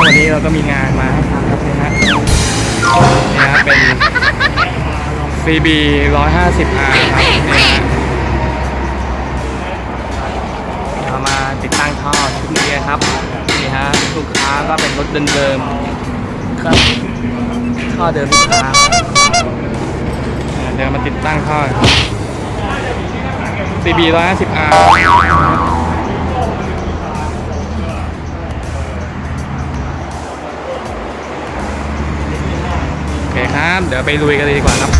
วันนี้เราก็มีงานมาให้ทำครับนี่ฮะนี่ฮะเป็น CB 150R ครับนี่ฮะเรามาติดตั้งท่อชุดนี้ครับนี่ฮะลูกค้าก็เป็นรถเดิมๆครับท่อเดิมลูกค้าอ่าเดี๋ยวมาติดตั้งท่อ CB 150R เคครับเดี๋ยวไปลุยกันเลยดีกว่าครับ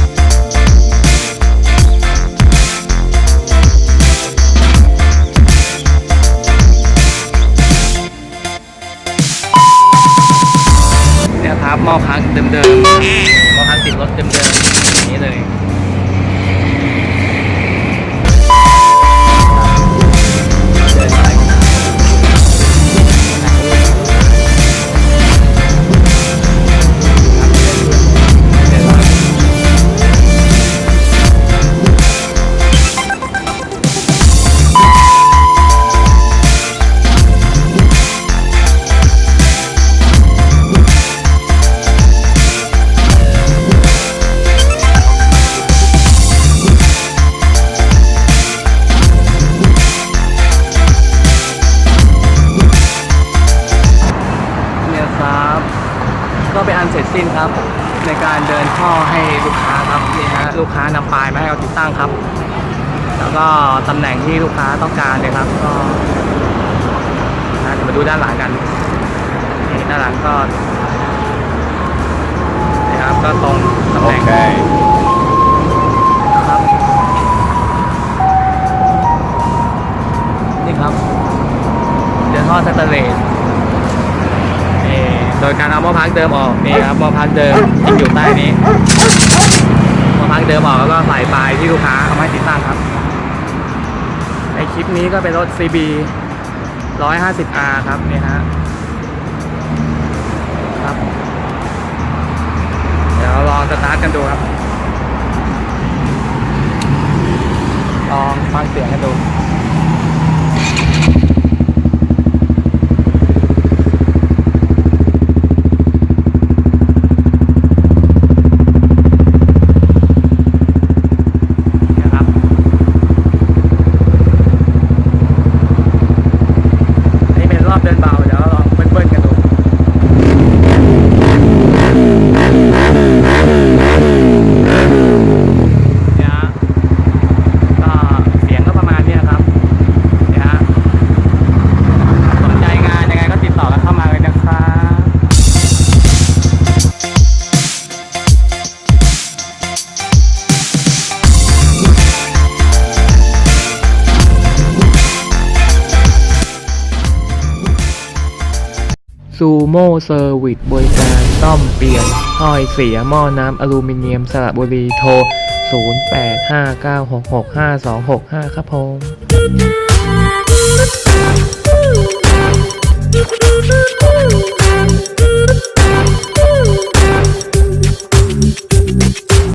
เนี่ยครับหม้อพังเดิมๆหม้อพังติดรถเดิม เป็นอันเสร็จสิ้นครับ ในการเดินท่อให้ลูกค้าครับนี่ฮะลูกค้านำปลายมาให้เราติดตั้งครับ แล้วก็ตำแหน่งที่ลูกค้าต้องการเลยครับ ก็นะเดี๋ยวมาดูด้านหลังกันนี่ด้านหลังก็นี่ครับก็ตรงตำแหน่งครับนี่ครับเดินท่อสแตนเลสนี่ โดยการเอาหม้อพักเดิมออกนี่ครับหม้อพักเดิมที่อยู่ใต้นี้หม้อพักเดิมออกแล้วก็ใส่ปลายที่ลูกค้าเอามาให้ติดตั้งครับในคลิปนี้ก็เป็นรถ CB 150R ครับนี่ฮะครับ เดี๋ยวลองสตาร์ทกันดูครับลองฟังเสียงกันดู ซูโม่เซอร์วิสบริการซ่อมเปลี่ยนถ้อยเสียหม้อน้ำอลูมิเนียมสระบุรีโทร 0859665265 ครับผม